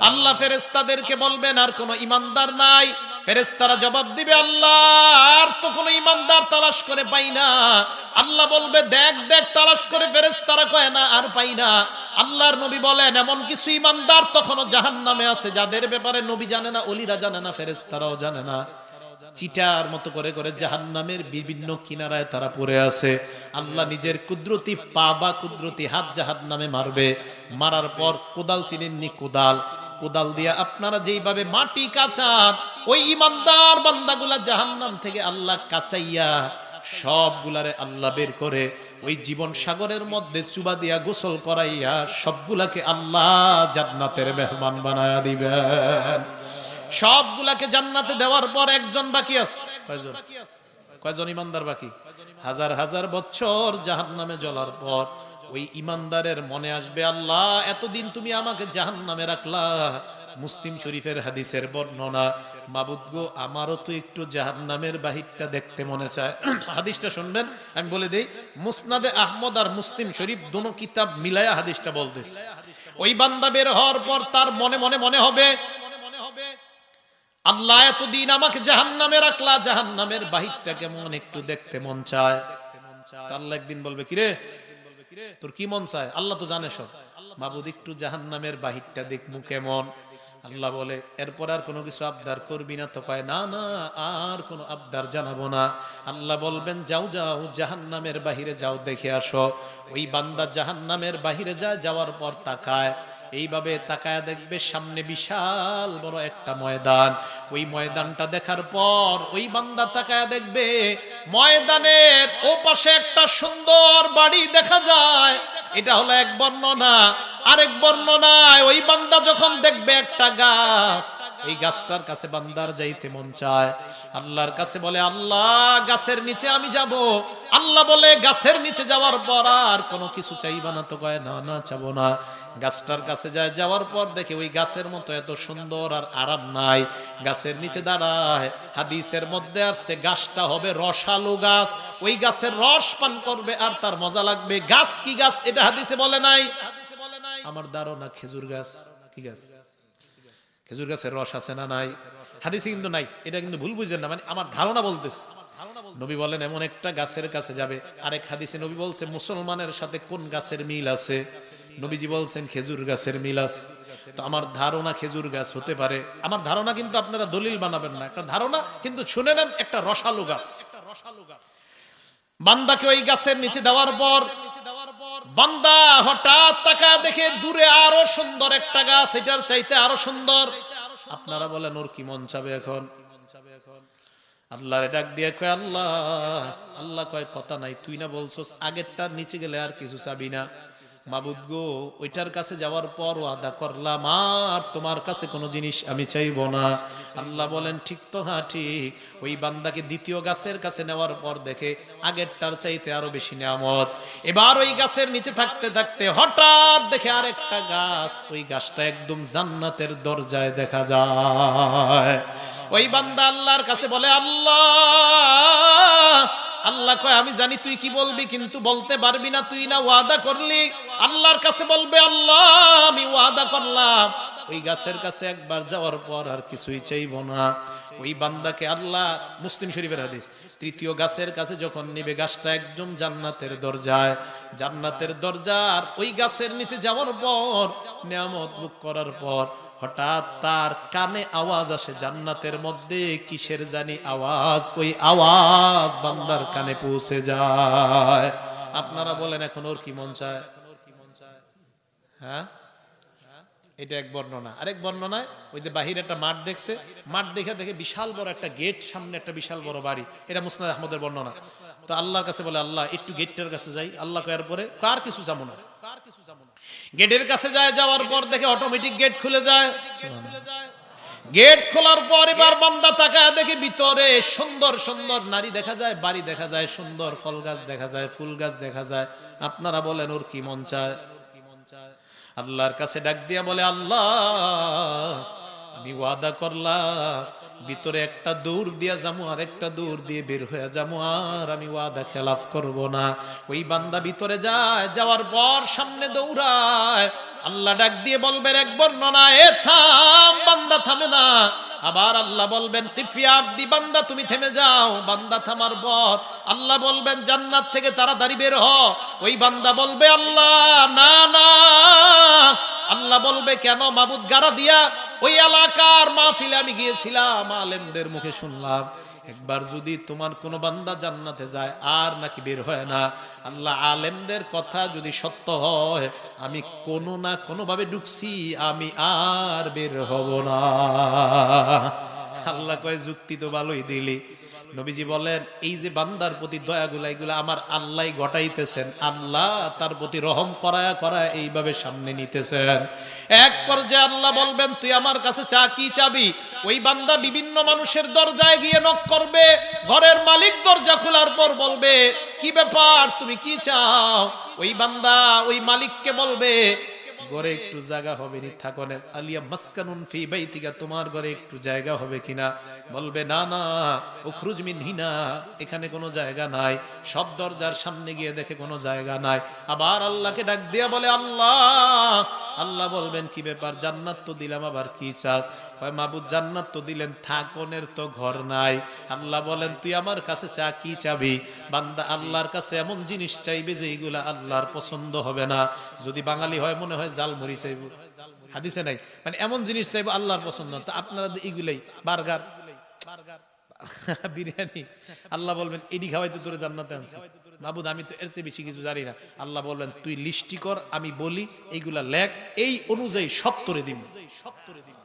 আল্লাহ ফেরেস্তাদেরকে বলবেন, আর কোনো ইমানদার নাই। ফেরেস্তারা জবাব দিবে, আল্লাহ, আর তো কোনো ইমানদার তালাশ করে পাই না। আল্লাহ বলবে, দেখ দেখ, তালাশ করে ফেরেস্তারা কয় না, আর পাই না। আল্লাহর নবী বলেন, এমন কিছু ইমানদার তখনও জাহান নামে আছে, যাদের ব্যাপারে নবী জানে না, অলিরা জানে না ফেরেস্তারাও জানে না। চিটার মতো করে করে জাহান্নামের বিভিন্ন কিনারায় তারা পড়ে আছে। আল্লাহ নিজের কুদরতি পা বা কুদরতি হাত জাহান্নামে মারবে। মারার পর কোদাল চিনেননি কোদাল। কোদাল দিয়া আপনারা যেইভাবে মাটি কাচান ওই ইমানদার বান্দাগুলা জাহান্নাম থেকে আল্লাহ কাচাইয়া সবগুলারে আল্লাহ বের করে, ওই জীবন সাগরের মধ্যে চুবা দিয়া গোসল করাইয়া সবগুলাকে আল্লাহ জান্নাতের মেহমান বানায়া দিবেন। সবগুলাকে জান্নাতে দেওয়ার পর একজন বাকি আছে। কয়জন? ইমানদার বাকি? হাজার হাজার বছর জাহান নামে জ্বলার পর ওই ইমানদারের মনে আসবে, আল্লাহ, এতদিন তুমি আমাকে জাহান নামে রাখলা। মুসলিম শরীফের হাদিসের বর্ণনা, মাবুদ গো, আমারও তো একটু জাহান নামের বাহিরটা দেখতে মনে চায়। হাদিসটা শুনবেন? আমি বলে দিই, মুসনাদে আহমদ আর মুসলিম শরীফ দোনো কিতাব মিলায়া হাদিসটা বলতেছে। ওই বান্দা বের হওয়ার পর তার মনে মনে মনে হবে, আল্লাহ, এতদিন আমাকে জাহান নামে রাখলা জাহান নামের বাহিরটা কেমন একটু দেখতে মন চায়। আল্লাহ একদিন বলবে, কিরে তোর কি মন চায়? আল্লাহ তো জানে সব। মাবুদ, একটু জাহান নামের বাহিরটা দেখমু কেমন। আল্লাহ বলে, এরপর আর কোনো কিছু আবদার করবি না তো কয়, না না, আর কোনো আবদার জানাব না। আল্লাহ বলবেন, যাও যাও জাহান নামের বাহিরে যাও, দেখে আসো। ওই বান্দা জাহান নামের বাহিরে যায়, যাওয়ার পর তাকায়। এইভাবে তাকায় দেখবে সামনে বিশাল বড় একটা ময়দান। ওই ময়দানটা দেখার পর ওই বান্দা তাকায় দেখবে, ময়দানের ও পাশে একটা সুন্দর বাড়ি দেখা যায়। এটা হলো এক বর্ণনা। আরেক বর্ণনায় ওই বান্দা যখন দেখবে একটা গাছ, এই গাছটার কাছে বান্দার যাইতে মন চায়। আল্লাহর কাছে বলে, আল্লাহ, গাছের নিচে আমি যাব। আল্লাহ বলে, গাছের নিচে যাওয়ার পর আর কোনো কিছু চাইবা না তো? কয়, না না, চাবো না। গাছটার কাছে যায়, যাওয়ার পর দেখে ওই গাছের মতো এত সুন্দর আর আরাম নাই। গাছের নিচে দাঁড়ায়। হাদিসের মধ্যে আসছে, গাছটা হবে রসালো গাছ। ওই গাছের রস পান করবে আর তার মজা লাগবে। গাছ কি গাছ? এটা হাদিসে বলে নাই। আমার ধারণা খেজুর গাছ। কি গাছ? খেজুর গাছের রস আছে না নাই? হাদিসে কিন্তু নাই। এটা কিন্তু ভুল বুঝছেন না। মানে আমার ধারণা বলতেছে। নবী বলেন, এমন একটা গাছের কাছে যাবে। আরেক হাদিসে নবী বলছে, মুসলমানের সাথে কোন গাছের মিল আছে? নবীজি বলছেন, খেজুর গাছের মিল আছে তো আমার ধারণা খেজুর গাছ হতে পারে। আমার ধারণা কিন্তু আপনারা দলিল বানাবেন না। একটা ধারণা কিন্তু শুনে নেন, একটা রসালো গাছ। বান্দাকে ওই গাছের নিচে দেওয়ার পর, বান্দা হঠাৎ তাকা দেখে দূরে আরও সুন্দর একটা গাছ, এটার চাইতে আরও সুন্দর। আপনারা বলেন, ওর কি মন চাবে এখন? আল্লাহরে ডাক দিয়ে কয়, আল্লাহ আল্লাহ কয়, কথা নাই, তুই না বলছস, আগেরটার নিচে গেলে আর কিছু চাবি না। মাবুদ গো, ওইটার কাছে যাওয়ার পর ওয়াদা করলাম, আর তোমার কাছে কোনো জিনিস আমি চাইব না। আল্লাহ বলেন, ঠিক তো হ্যাঁ ঠিক। ওই বান্দাকে দ্বিতীয় গাছের কাছে নেওয়ার পর দেখে আগেরটার চাইতে আরও বেশি নিয়ামত। এবার ওই গাছের নিচে থাকতে থাকতে হঠাৎ দেখে আরেকটা গাছ, ওই গাছটা একদম জান্নাতের দরজায় দেখা যায়। ওই বান্দা আল্লাহর কাছে বলে, আল্লাহ আল্লাহ কয়, আমি জানি তুই কি বলবি, কিন্তু বলতে পারবি না, তুই না ওয়াদা করলি। আল্লাহর কাছে বলবে, আল্লাহ, আমি ওয়াদা করলাম। ওই গাছের কাছে একবার যাওয়ার পর আর কিছুই চাইব না। ওই বান্দাকে আল্লাহ, মুসলিম শরীফের হাদিস, তৃতীয় গাছের কাছে যখন নিবে, গাছটা একদম জান্নাতের দরজায়। জান্নাতের দরজার ওই গাছের নিচে যাওয়ার পর, নিয়ামত বুক করার পর হঠাৎ তার কানে আওয়াজ আসে, জান্নাতের মধ্যে কিসের জানি আওয়াজ? ওই আওয়াজ বান্দার কানে পৌঁছে যায়। আপনারা বলেন, এখন ওর কি মন চায়? হ্যাঁ? এটা এক বর্ণনা। আরেক বর্ণনায়, ওই যে বাহিরে একটা মাঠ দেখছে, মাঠ দেখে দেখে বিশাল বড় একটা গেট, সামনে একটা বিশাল বড় বাড়ি। এটা মুসনাদ আহমদের বর্ণনা। তো আল্লাহর কাছে বলে, আল্লাহ, একটু গেটটার কাছে যাই। আল্লাহ কয়ার পরে কার কিছু যাব না? গেটের কাছে যায়, যাওয়ার পর দেখে অটোমেটিক গেট খুলে যায়। গেট খোলার পর এবার বান্দা তাকায়, দেখে ভিতরে সুন্দর সুন্দর নারী দেখা যায়, বাড়ি দেখা যায়, সুন্দর ফল গাছ দেখা যায়, ফুল গাছ দেখা যায়। আপনারা বলেন, ওর কি মন চায়? আল্লাহর কাছে ডাক দিয়া বলে, আল্লাহ আমি ওয়াদা করলাম, ভিতরে একটা দৌড় দিয়া যাব আর একটা দৌড় দিয়ে বের হয়ে যাব আর আমি ওয়াদা খেলাফ করব না। ওই বান্দা ভিতরে যায়, যাওয়ার পর সামনে দৌড়ায়, আল্লাহ ডাক দিয়ে বলবেন এক বর্ণনা এ থাম, বান্দা থামে না। আবার আল্লাহ বলবেন কিফিয়া আব্দি, বান্দা, তুমি থেমে যাও। বান্দা থামার পর আল্লাহ বলবেন, জান্নাত থেকে তাড়াতাড়ি বের হ। ওই বান্দা বলবে, আল্লাহ, না না আল্লাহ বলবে, কেন মাবুদ গারা দিয়া ওই এলাকার মাহফিলে আমি গিয়েছিলাম? আলেমদের মুখে শুনলাম, একবার যদি তোমার কোনো বান্দা জান্নাতে যায়, আর নাকি বের হয় না? আল্লাহ আলেমদের কথা যদি সত্য হয়, আমি কোনো না কোনো ভাবে ঢুকছি, আমি আর বের হব না। আল্লাহ কয়, যুক্তি তো ভালোই দিলি। নবীজি বলেন, এই যে বান্দার প্রতি দয়াগুলা, এগুলা আমার আল্লাহ ঘটাইতেছেন। আল্লাহ তার প্রতি রহম করায়া করায় এইভাবে সামনে নিতেছেন। এক পর্যায়ে আল্লাহ বলবেন, তুই আমার কাছে চা কি চাবি? ওই বান্দা বিভিন্ন মানুষের দরজায় গিয়ে নক করবে, ঘরের মালিক দরজা খোলার পর বলবে, কি ব্যাপার? তুমি কি চাও? ওই বান্দা ওই মালিককে বলবে ঘরে একটু জায়গা হবে নি আলিয়া মাসকানুন ফি বাইতিকা, তোমার ঘরে একটু জায়গা হবে কিনা? বলবে, না না, উখরুজ মিন হিনা, এখানে কোনো জায়গা নাই। সব দরজার সামনে গিয়ে দেখে কোনো জায়গা নাই। আবার আল্লাহকে ডাক দিয়া বলে, আল্লাহ আল্লাহ বলবেন, কি ব্যাপার? জান্নাত তো দিলাম, আবার কি চাস? মাবুদ, জান্নাত তো দিলেন, থাকনের তো ঘর নাই। আল্লাহ বলেন, তুই আমার কাছে চা কি চাবি? বান্দা আল্লাহর কাছে এমন জিনিস চাইবে যে এইগুলা আল্লাহর পছন্দ হবে না। যদি বাঙালি হয়, মনে হয় জাল মরি চাইব। হাদিসে নাই। মানে এমন জিনিস চাইব আল্লাহর পছন্দ। তো আপনারা তো এগুলাই বার্গার, বিরিয়ানি। আল্লাহ বলবেন, এডি খাওয়াইতে তোরে জান্নাতে আনছি। মাবুদ আমি তো এর চেয়ে বেশি কিছু জানি না। আল্লাহ বলবেন, তুই লিস্টি কর, আমি বলি এইগুলা লেখ, এই অনুযায়ী সত্তরে দিব সত্তরে দিব।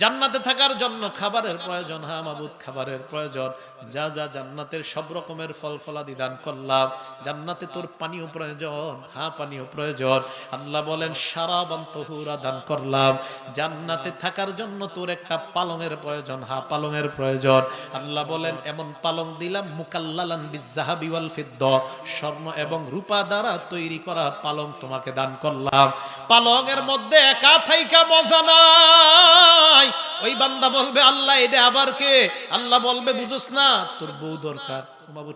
জান্নাতে থাকার জন্য খাবারের প্রয়োজন হ্যাঁ মাবুদ খাবারের প্রয়োজন। যা যা জান্নাতের সব রকমের ফল ফলাদি দান করলাম। জান্নাতে তোর পানীয় প্রয়োজন হ্যাঁ পানীয় প্রয়োজন। আল্লাহ বলেন সারা বন্তহুরা দান করলাম। জান্নাতে থাকার জন্য তোর একটা পালঙের প্রয়োজন হ্যাঁ পালঙের প্রয়োজন। আল্লাহ বলেন, এমন পালং দিলাম, মুকাল্লালান বিজাহাবি ওয়াল ফিদ্দ। স্বর্ণ এবং রূপা দ্বারা তৈরি করা পালং তোমাকে দান করলাম। পালঙের মধ্যে একা থাইকা মজা নাই। ওই বান্দা বলবে, আল্লাহ, এটা আবার কে? আল্লাহ বলবে, বুঝোস না, তোর বউ দরকার।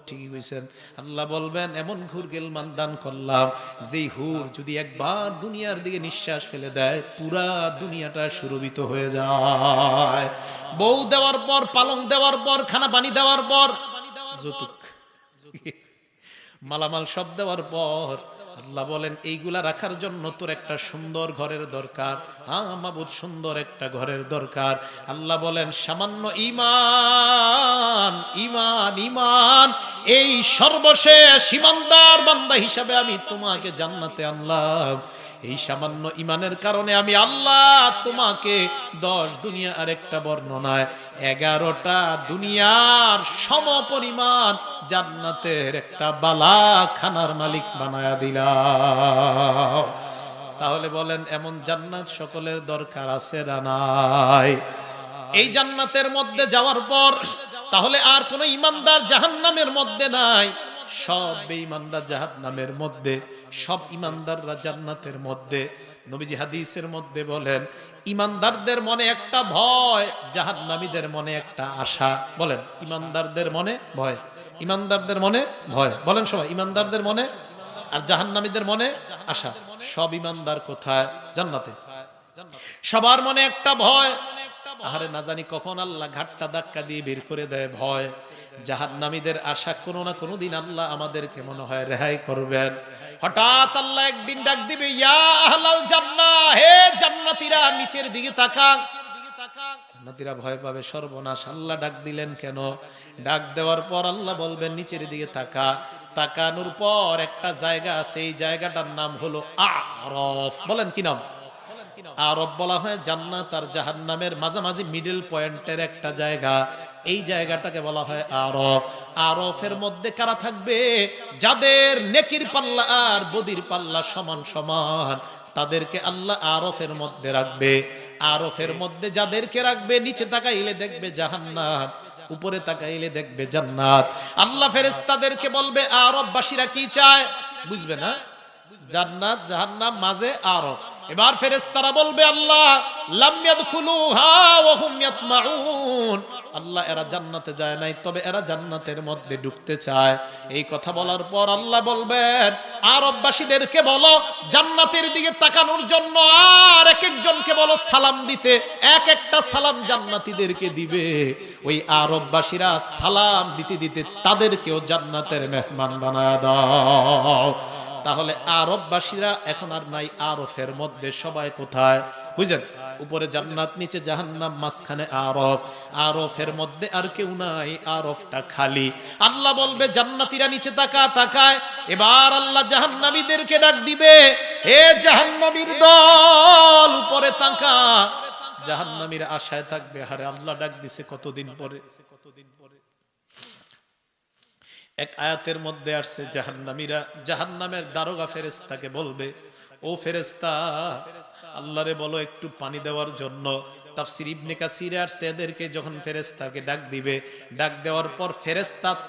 ঠিকই কইছেন। আল্লাহ বলবেন, এমন ঘুর গেলমান দান করলাম হুর যদি একবার দুনিয়ার দিকে নিঃশ্বাস ফেলে দেয়, পুরা দুনিয়াটা সুরভিত হয়ে যায়। বউ দেওয়ার পর, পালং দেওয়ার পর, খানা পানি দেওয়ার পর, যৌতুক। মালামাল সব দেওয়ার পর আল্লাহ বলেন, এইগুলা রাখার জন্য তোর একটা সুন্দর ঘরের দরকার। হ্যাঁ মাবুদ, সুন্দর একটা ঘরের দরকার। আল্লাহ বলেন, সামান্য ইমান ইমান ইমান এই সর্বশেষ ইমানদার বান্দা হিসাবে আমি তোমাকে জান্নাতে আনলাম। এই সামান্য ইমানের কারণে আমি আল্লাহ তোমাকে দশ দুনিয়া আর একটা বর্ণনায় এগারোটা দুনিয়ার সম পরিমাণ জান্নাতের একটা বালা খানার মালিক বানায়া দিলাম। তাহলে বলেন, এমন জান্নাত সকলের দরকার আছে নাই? এই জান্নাতের মধ্যে যাওয়ার পর, তাহলে আর কোন ইমানদার জাহান্নামের মধ্যে নাই। সব বেঈমানদার জাহান্নামের মধ্যে সব ইমানদাররা জান্নাতের মধ্যে, নবীজি হাদিসের মধ্যে বলেন, ইমানদারদের মনে একটা ভয়, জাহান্নামীদের মনে একটা আশা। বলেন, ইমানদারদের মনে ভয়, ইমানদারদের মনে ভয়। বলেন সবাই, ইমানদারদের মনে আর জাহান্নামীদের মনে আশা। সব ইমানদার কোথায়? জান্নাতে। সবার মনে একটা ভয় আহারে না জানি কখন আল্লাহ ঘাটটা ধাক্কা দিয়ে বের করে দেয় ভয়। জাহান্নামীদের আশা কোনো না কোনো দিন আল্লাহ আমাদেরকে মনে হয় রেহাই করবেন। হঠাৎ আল্লাহ একদিন ডাক দিবে, ইয়া আহলাল হে জান্নাতীরা, নিচের দিকে তাকা জান্নাতীরা ভয় পাবে, সর্বনাশ। আল্লাহ ডাক দিলেন, কেন? ডাক দেওয়ার পর আল্লাহ বলবেন, নিচের দিকে তাকা। তাকানোর পর একটা জায়গা আছে, এই জায়গাটার নাম হলো আরফ। বলেন কি নাম? আরব বলা হয় জান্নাত আর জাহান্নামের মাঝামাঝি মিডল পয়েন্টের একটা জায়গা। এই জায়গাটাকে বলা হয় আরফ আরফের মধ্যে কারা থাকবে? যাদের নেকির পাল্লা আর বদির পাল্লা সমান সমান। তাদেরকে আল্লাহ আরফের মধ্যে রাখবে। আরফের মধ্যে যাদেরকে রাখবে, নিচে তাকাইলে দেখবে জাহান্নাত, উপরে তাকাইলে দেখবে জান্নাত। আল্লাহ ফেরেশতাদেরকে বলবে, আরববাসীরা কি চায়? বুঝবে না? জান্নাত, জাহান্নাম, মাঝে আরব। এবার ফেরেশতারা বলবে, আল্লাহ আল্লাহ এরা জান্নাতে যায় নাই, তবে এরা জান্নাতের মধ্যে ঢুকতে চায়। এই কথা বলার পর আল্লাহ বলবেন আরববাসীদেরকে বলো, জান্নাতের দিকে তাকানোর জন্য আর এক একজনকে বলো সালাম দিতে। এক একটা সালাম জান্নাতীদেরকে দিবে। ওই আরববাসীরা সালাম দিতে দিতে তাদেরকেও জান্নাতের মেহমান বানায় দাও। তাহলে আরববাসীরা এখন আর নাই আরফের মধ্যে, সবাই কোথায়? বুঝলেন উপরে জান্নাত, নিচে জাহান্নাম, মাঝখানে আরফ। আরফের মধ্যে আর কেউ নাই, আরফটা খালি। আল্লাহ বলবে, জান্নাতীরা নিচে তাকা তাকায়। এবার আল্লাহ জাহান্নামীদেরকে ডাক দিবে হে জাহান্নামীর দল, উপরে তাকা জাহান্নামীর আশায় থাকবে, হারে আল্লাহ ডাক দিছে কতদিন পরে কতদিন পরে? এক আয়াতের মধ্যে আসছে, জাহান্নামীরা জাহান্নামের দারোগা ফেরেস্তাকে বলবে, ও ফেরেস্তা আল্লাহরে বলো একটু পানি দেওয়ার জন্য। যখন ডাক দিবে, ডাক দেওয়ার পর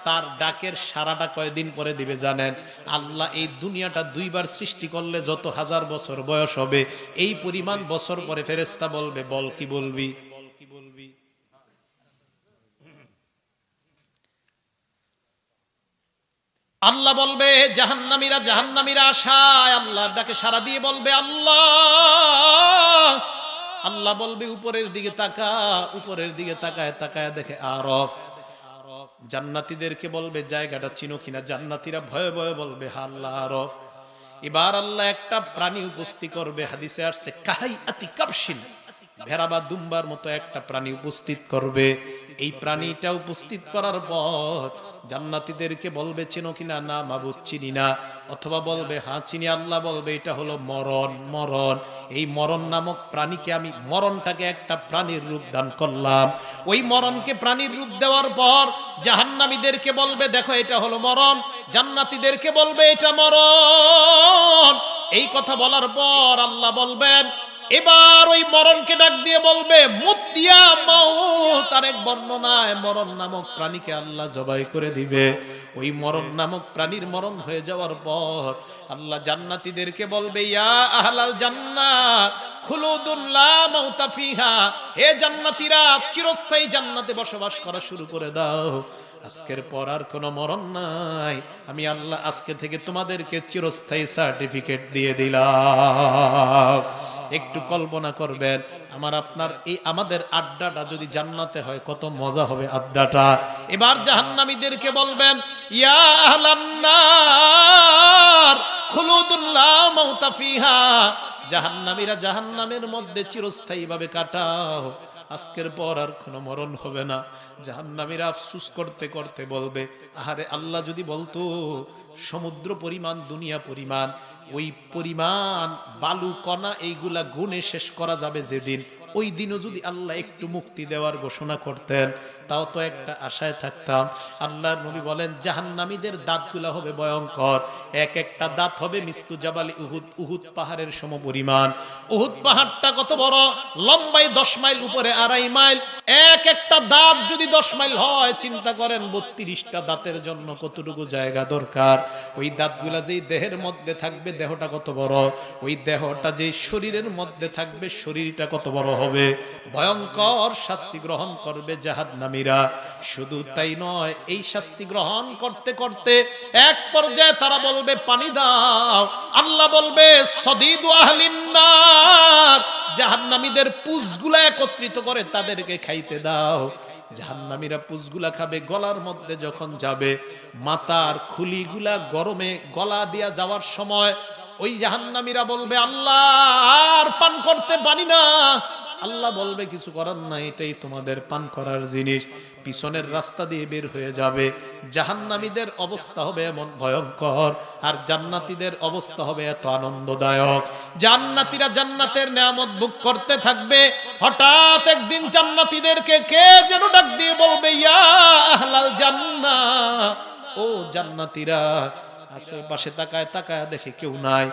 তার ডাকের সারাটা পরে দিবে জানেন। আল্লাহ এই দুনিয়াটা দুইবার সৃষ্টি করলে যত হাজার বছর বয়স হবে, এই পরিমাণ বছর পরে ফেরেস্তা বলবি, বল কি বলবি? আল্লাহ বলবে, জাহান্নামীরা জাহান্নামীরা আশায় আল্লাহর ডাকে সারা দিয়ে বলবে, আল্লাহ। আল্লাহ বলবে, উপরের দিকে তাকা, উপরের দিকে তাকায় তাকায় দেখে আরফ। জান্নাতীদেরকে বলবে, জায়গাটা চিনো কিনা? জান্নাতীরা ভয়ে ভয়ে বলবে আল্লাহ আরফ। এবার আল্লাহ একটা প্রাণী উপস্থিত করবে, হাদিসে আসছে, কাহাই আতি কাপসিন ভেড়া বা দুম্বার মতো একটা প্রাণী উপস্থিত করবে। এই প্রাণীটা উপস্থিত করার পর জান্নাতীদেরকে বলবে, চিনো কিনা না, মাবুদ চিনি না। অথবা বলবে হ্যাঁ চিনি। আল্লাহ বলবে, এটা হলো মরণ মরণ। এই মরণ নামক প্রাণীকে আমি মরণটাকে একটা প্রাণীর রূপ দান করলাম। ওই মরণকে প্রাণীর রূপ দেওয়ার পর জাহান্নামীদেরকে বলবে, দেখো, এটা হলো মরণ। জান্নাতীদেরকে বলবে, এটা মরণ। এই কথা বলার পর আল্লাহ বলবেন এবার ওই মরণকে ডাক দিয়ে বলবে মুতিয়া মাউত। বর্ণনায় মরণ নামক প্রাণীকে আল্লাহ জবাই করে দিবে। ওই মরণ নামক প্রাণীর মরণ হয়ে যাওয়ার পর আল্লাহ জান্নাতীদেরকে বলবে, ইয়া আহলাল জান্নাত খুলুদুল্লাহ জান্নাতীরা, চিরস্থায়ী জান্নাতে বসবাস করা শুরু করে দাও। আজকের পর আর কোনো মরণ নাই। আমি আল্লাহ আজকে থেকে তোমাদেরকে চিরস্থায়ী সার্টিফিকেট দিয়ে দিলাম। একটু কল্পনা করবেন, আমার আপনার এই আমাদের আড্ডাটা যদি জান্নাতে হয়, কত মজা হবে আড্ডাটা। এবার জাহান্নামীদেরকে বলবেন, ইয়া জাহান্নামীরা জাহান্নামের মধ্যে চিরস্থায়ী ভাবে কাটাও। আজকের পর আর কোনো মরণ হবে না। জাহান্নামীরা আফসুস করতে করতে বলবে, আহারে আল্লাহ যদি বলতো, সমুদ্র পরিমাণ, দুনিয়া পরিমাণ, ওই পরিমাণ, বালু, কণা, এইগুলা গুণে শেষ করা যাবে যেদিন। ওই দিনও যদি আল্লাহ একটু মুক্তি দেওয়ার ঘোষণা করতেন, তাও তো একটা আশায় থাকতাম। আল্লাহর নবী বলেন, জাহান্নামীদের দাঁতগুলা হবে ভয়ঙ্কর। এক একটা দাঁত হবে মিস্তু জাবালি উহুদ উহুদ পাহাড়ের সম পরিমাণ উহুদ পাহাড়টা কত বড়? লম্বাই দশ মাইল, উপরে আড়াই মাইল। এক একটা দাঁত যদি দশ মাইল হয়, চিন্তা করেন বত্রিশটা দাঁতের জন্য কতটুকু জায়গা দরকার। ওই দাঁতগুলা যেই দেহের মধ্যে থাকবে, দেহটা কত বড়? ওই দেহটা যে শরীরের মধ্যে থাকবে, শরীরটা কত বড় হবে। ভয়ঙ্কর শাস্তি গ্রহণ করবে জাহাদ নামীরা শুধু তাই নয়, এই শাস্তি গ্রহণ করতে করতে এক পর্যায়ে তারা বলবে, পানি দাও। আল্লাহ বলবে, সদিদু আহলিন্নার জাহান্নামীদের পুষগুলা একত্রিত করে তাদেরকে খাইতে দাও। জাহান্নামীরা পুষগুলা খাবে, গলার মধ্যে যখন যাবে মাতার খুলিগুলা গরমে গলা দিয়া যাওয়ার সময় ওই জাহান্নামীরা বলবে, আল্লাহ, আর পান করতে পারি না। আল্লাহ বলবে, কিছু করার নাই, এটাই তোমাদের পান করার জিনিস। পিছনের রাস্তা দিয়ে বের হয়ে যাবে। জাহান্নামীদের অবস্থা হবে এমন ভয়ঙ্কর, আর জান্নাতীদের অবস্থা হবে এত আনন্দদায়ক। জান্নাতীরা জান্নাতের নিয়ামত ভোগ করতে থাকবে। হঠাৎ একদিন জান্নাতীদেরকে কে যেন ডাক দিয়ে বলবে, ইয়া আহলাল জান্নাত ও জান্নাতীরা, আশেপাশে তাকায় তাকায় দেখে কেউ নাই।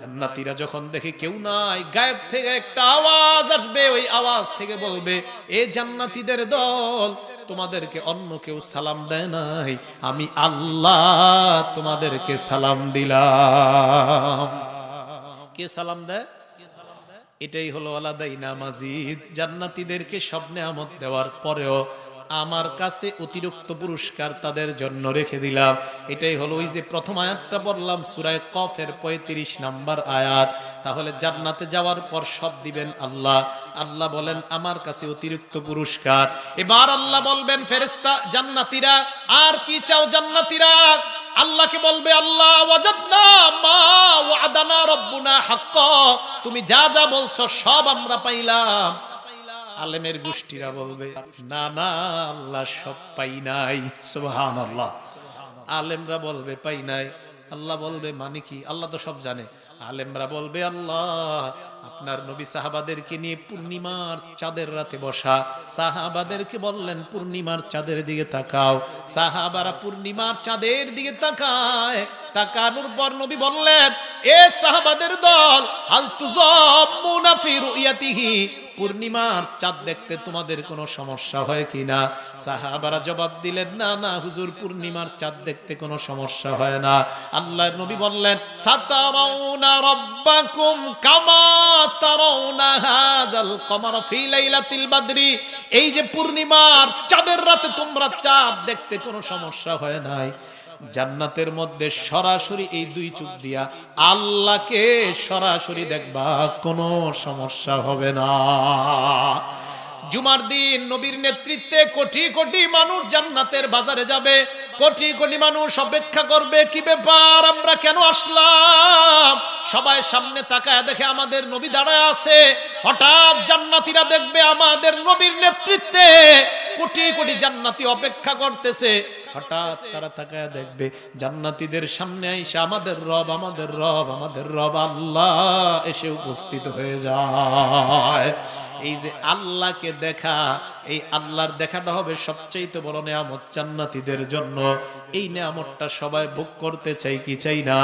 জান্নাতীরা যখন দেখে কেউ নাই, গায়েব থেকে একটা আওয়াজ আসবে, ওই আওয়াজ থেকে বলবে, এ জান্নাতীদের দল, তোমাদেরকে অন্য কেউ সালাম দেয় নাই, আমি আল্লাহ তোমাদেরকে সালাম দিলাম। কে সালাম দেয়? এটাই হলো আলাদাইনা মাজিদ। জান্নাতীদেরকে সব নেয়ামত দেওয়ার পরেও আমার কাছে অতিরিক্ত পুরস্কার তাদের জন্য রেখে দিলাম। এটাই হলো ওই যে প্রথম আয়াতটা বললাম, সুরায় কফের পঁয়ত্রিশ নাম্বার আয়াত। তাহলে জান্নাতে যাওয়ার পর সব দিবেন আল্লাহ। আল্লাহ বলেন, আমার কাছে অতিরিক্ত পুরস্কার। এবার আল্লাহ বলবেন ফেরেস্তা জান্নাতীরা, আর কি চাও জান্নাতীরা? আল্লাহকে বলবে, আল্লাহ তুমি যা যা বলছো সব আমরা পাইলাম। আলেমের গোষ্ঠীরা বলবে, না না, আল্লাহ সব পাই নাই। সুবহানাল্লাহ। আলেমরা বলবে, পাই নাই। আল্লাহ বলবে মানে কি? আল্লাহ তো সব জানে। আলেমরা বলবে, আল্লাহ, আপনার নবী সাহাবাদেরকে নিয়ে পূর্ণিমার চাঁদের রাতে বসা। সাহাবাদেরকে বললেন, পূর্ণিমার চাঁদের দিকে তাকাও। সাহাবারা পূর্ণিমার চাঁদের দিকে তাকায়। তাকানোর পর নবী বললেন, এ সাহাবাদের দল হাল তুজাম্মুনা ফি রুয়াতিহি পূর্ণিমার চাঁদ দেখতে তোমাদের কোনো সমস্যা হয় কিনা সাহাবারা জবাব দিলেন, না না, হুজুর, পূর্ণিমার চাঁদ দেখতে কোনো সমস্যা হয় না। আল্লাহর নবী বললেন এই যে পূর্ণিমার চাঁদের রাতে তোমরা চাঁদ দেখতে কোনো সমস্যা হয় নাই। জান্নাতের মধ্যে সরাসরি এই দুই চোখ দিয়া আল্লাহকে সরাসরি দেখবা, কোনো সমস্যা হবে না। জুমার দিন নবীর নেতৃত্বে কোটি কোটি মানুষ জান্নাতের বাজারে যাবে, কোটি কোটি মানুষ অপেক্ষা করবে, কি ব্যাপার, আমরা কেন আসলাম? সবাই সামনে তাকায় দেখে আমাদের নবী দাঁড়ায় আছে, হঠাৎ জান্নাতীরা দেখবে আমাদের নবীর নেতৃত্বে কোটি কোটি জান্নাতি অপেক্ষা করতেছে। হঠাৎ তারা তাকায় দেখবে, জান্নাতীদের সামনে আইসা আমাদের রব আমাদের রব আমাদের রব আল্লাহ এসে উপস্থিত হয়ে যায়। এই যে আল্লাহকে দেখা, এই আল্লাহর দেখাটা হবে সবচেয়ে বড় নেয়ামত জান্নাতীদের জন্য। এই নেয়ামতটা সবাই ভোগ করতে চাই কি চাই না?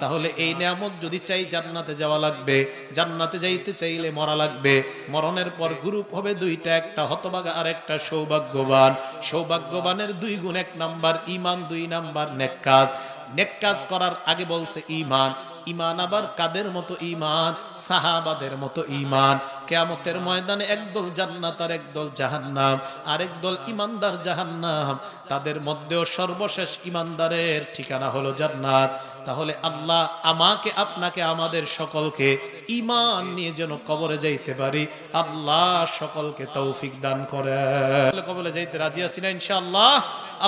তাহলে এই নেয়ামত যদি চাই জান্নাতে যাওয়া লাগবে, জান্নাতে যাইতে চাইলে মরা লাগবে। মরণের পর গ্রুপ হবে দুইটা, একটা হতবাগা আর একটা সৌভাগ্যবান। সৌভাগ্যবানের দুই গুণ এক নাম্বার ইমান দুই নাম্বার নেক কাজ নেক কাজ করার আগে বলছে ইমান ইমান আবার কাদের মতো ইমান সাহাবাদের মতো ইমান কেয়ামতের ময়দানে একদল জান্নাত আর একদল জাহান্নাম। আরেক দল ইমানদার জাহান্নাম। তাদের মধ্যেও সর্বশেষ ইমানদারের ঠিকানা হলো জান্নাত। তাহলে আল্লাহ আমাকে, আপনাকে, আমাদের সকলকে ইমান নিয়ে যেন কবরে যাইতে পারি, আল্লাহ সকলকে তৌফিক দান করে কবলে যাইতে রাজি আছি না ইনশাআল্লাহ?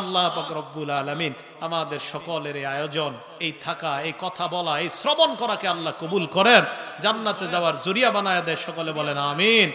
আল্লাহ পাক রব্বুল আলামিন আমাদের সকলের এই আয়োজন, এই থাকা, এই কথা বলা, এই শ্রবণ করাকে আল্লাহ কবুল করেন। জান্নাতে যাওয়ার জুরিয়া বানায় দেয়, সকলে বলেন আমিন।